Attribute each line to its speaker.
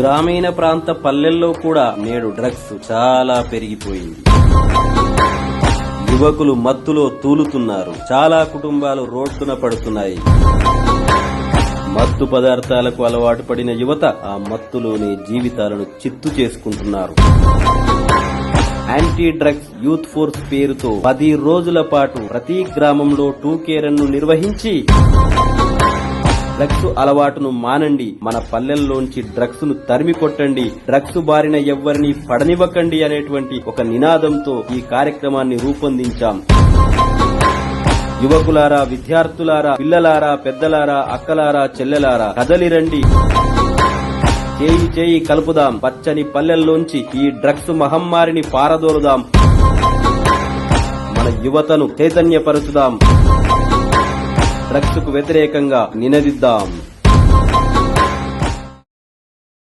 Speaker 1: గ్రామీణ ప్రాంత పల్లెల్లో కూడా నేడు డ్రగ్స్ చాలా పెరిగిపోయింది. యువకులు మత్తులో తూలుతున్నారు. చాలా కుటుంబాలు రోడ్డున పడుతున్నాయి. మత్తు పదార్థాలకు అలవాటు పడిన యువత ఆ మత్తులోనే జీవితాలను చిత్తు చేసుకుంటున్నారు. యాంటీ డ్రగ్స్ యూత్ ఫోర్స్ పేరుతో పది రోజుల పాటు ప్రతి గ్రామంలో టూ రన్ను నిర్వహించి డ్రగ్స్ అలవాటును మానండి. మన పల్లెల్లోంచి డ్రగ్స్ను తరిమి కొట్టండి. డ్రగ్స్ బారిన ఎవ్వరిని పడనివ్వకండి అనేటువంటి ఒక నినాదంతో ఈ కార్యక్రమాన్ని రూపొందించాం. యువకులారా విద్యార్థులారా పిల్లలారా పెద్దలారా అక్కలారా చెల్లెలారా కదలిరండి చేయి చేయి కలుపుదాం. పచ్చని పల్లెల్లోంచి ఈ డ్రగ్స్ మహమ్మారిని పారదోలుదాం. మన యువతను చైతన్యపరచుదాం. డ్రగ్స్కు వ్యతిరేకంగా నినదిద్దాం.